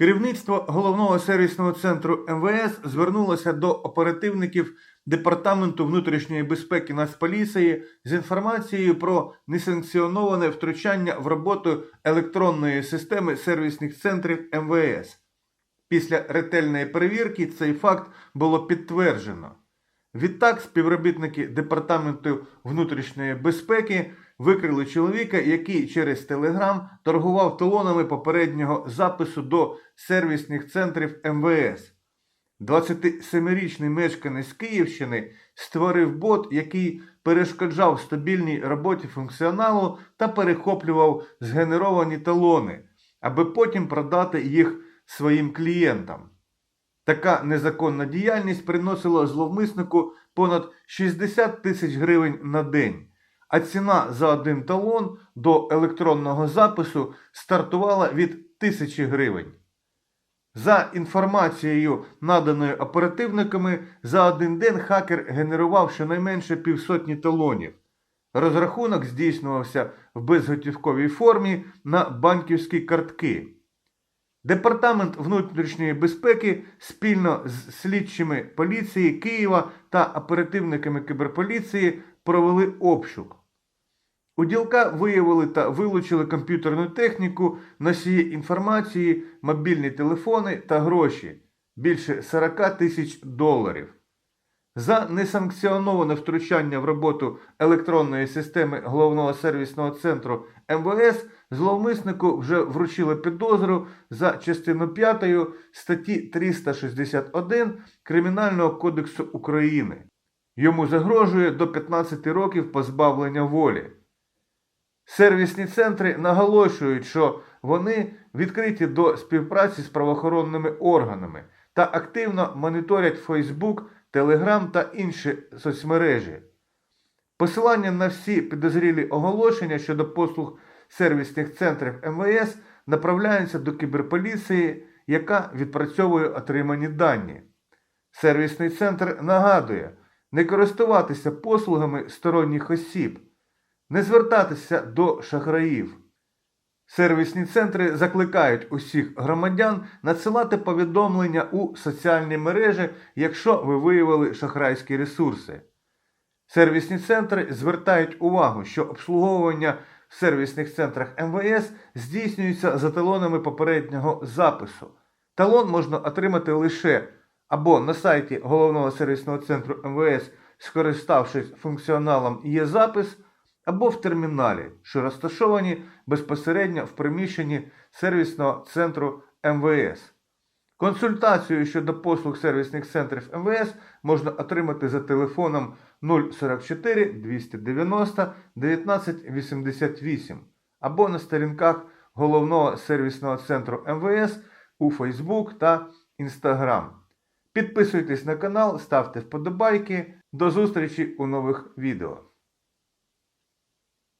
Керівництво головного сервісного центру МВС звернулося до оперативників Департаменту внутрішньої безпеки Нацполіції з інформацією про несанкціоноване втручання в роботу електронної системи сервісних центрів МВС. Після ретельної перевірки цей факт було підтверджено. Відтак, співробітники Департаменту внутрішньої безпеки викрили чоловіка, який через Телеграм торгував талонами попереднього запису до сервісних центрів МВС. 27-річний мешканець Київщини створив бот, який перешкоджав стабільній роботі функціоналу та перехоплював згенеровані талони, аби потім продати їх своїм клієнтам. Така незаконна діяльність приносила зловмиснику понад 60 тисяч гривень на день, а ціна за один талон до електронного запису стартувала від тисячі гривень. За інформацією, наданою оперативниками, за один день хакер генерував щонайменше півсотні талонів. Розрахунок здійснювався в безготівковій формі на банківські картки. Департамент внутрішньої безпеки спільно з слідчими поліції Києва та оперативниками кіберполіції провели обшук. У ділка виявили та вилучили комп'ютерну техніку, носії інформації, мобільні телефони та гроші більше 40 тисяч доларів. За несанкціоноване втручання в роботу електронної системи головного сервісного центру МВС зловмиснику вже вручили підозру за частину 5 статті 361 Кримінального кодексу України. Йому загрожує до 15 років позбавлення волі. Сервісні центри наголошують, що вони відкриті до співпраці з правоохоронними органами та активно моніторять Facebook, Telegram та інші соцмережі. Посилання на всі підозрілі оголошення щодо послуг сервісних центрів МВС направляються до кіберполіції, яка відпрацьовує отримані дані. Сервісний центр нагадує не користуватися послугами сторонніх осіб, не звертатися до шахраїв. Сервісні центри закликають усіх громадян надсилати повідомлення у соціальні мережі, якщо ви виявили шахрайські ресурси. Сервісні центри звертають увагу, що обслуговування в сервісних центрах МВС здійснюється за талонами попереднього запису. Талон можна отримати лише або на сайті головного сервісного центру МВС, скориставшись функціоналом «Є-запис», або в терміналі, що розташовані безпосередньо в приміщенні сервісного центру МВС. Консультацію щодо послуг сервісних центрів МВС можна отримати за телефоном 044 290 1988 або на сторінках головного сервісного центру МВС у Facebook та Instagram. Підписуйтесь на канал, ставте вподобайки. До зустрічі у нових відео.